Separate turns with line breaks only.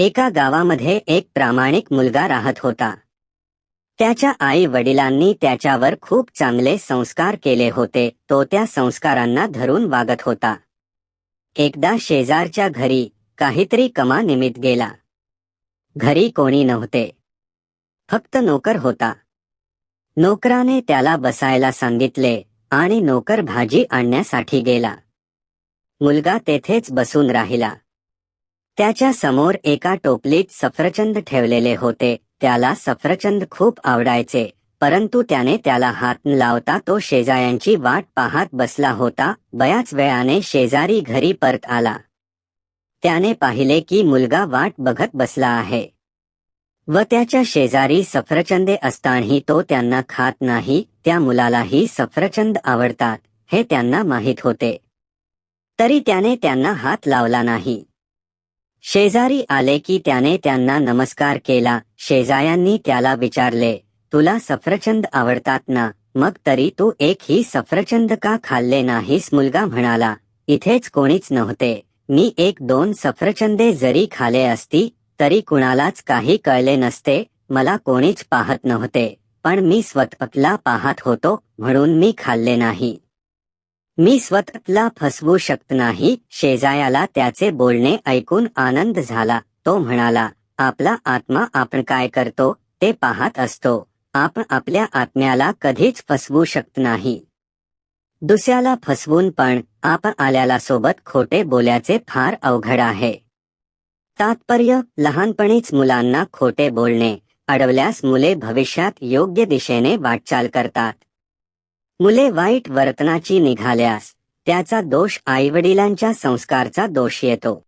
एका गावामध्ये एक प्रामाणिक मुलगा राहत होता. त्याच्या आई वडिलांनी त्याच्यावर खूप चांगले संस्कार केले होते. तो त्या संस्कारांना धरून वागत होता. एकदा शेजारच्या घरी काहीतरी कमा निमित्त गेला. घरी कोणी नव्हते. फक्त नोकर होता. नोकराने त्याला बसायला सांगितले आणि नोकर भाजी आणण्यासाठी गेला. मुलगा तेथेच बसून राहिला. त्याच्यासमोर एका टोपलीत सफरचंद ठेवलेले होते. त्याला सफरचंद खूप आवडायचे परंतु त्याने त्याला हात लावता तो शेजाऱ्यांची वाट पाहत बसला होता. बयाच वेळाने शेजारी घरी परत आला. त्याने पाहिले की मुलगा वाट बघत बसला आहे. व त्याच्या शेजारी सफरचंदे असतानाही तो त्यांना खात नाही त्या मुलालाही सफरचंद आवडतात हे त्यांना माहीत होते. तरी त्याने त्यांना हात लावला नाही. शेजारी आले की त्याने त्यांना नमस्कार केला. शेजाऱ्यांनी त्याला विचारले तुला सफरचंद आवडतात ना? मग तरी तू एकही सफरचंद का खाल्ले नाहीस? मुलगा म्हणाला इथेच कोणीच नव्हते. मी एक दोन सफरचंदे जरी खाले असती तरी कुणालाच काही कळले नसते. मला कोणीच पाहत नव्हते. पण मी स्वतःला पाहत होतो म्हणून मी खाल्ले नाही. मी स्वतःला फसवू शकत नाही. शेजायाला त्याचे बोलणे ऐकून आनंद झाला. तो म्हणाला आपला आत्मा आपण काय करतो ते पाहत असतो. आपण आपल्या आत्म्याला कधीच फसवू शकत नाही. दुसऱ्याला फसवून पण आपण आल्याला सोबत खोटे बोलायचे फार अवघड आहे. तात्पर्य लहानपणीच मुलांना खोटे बोलणे अडवल्यास मुले भविष्यात योग्य दिशेने वाटचाल करतात. मुले वाईट वर्तनाची निघाल्यास त्याचा दोष आईवडिलांच्या संस्कारचा दोष येतो.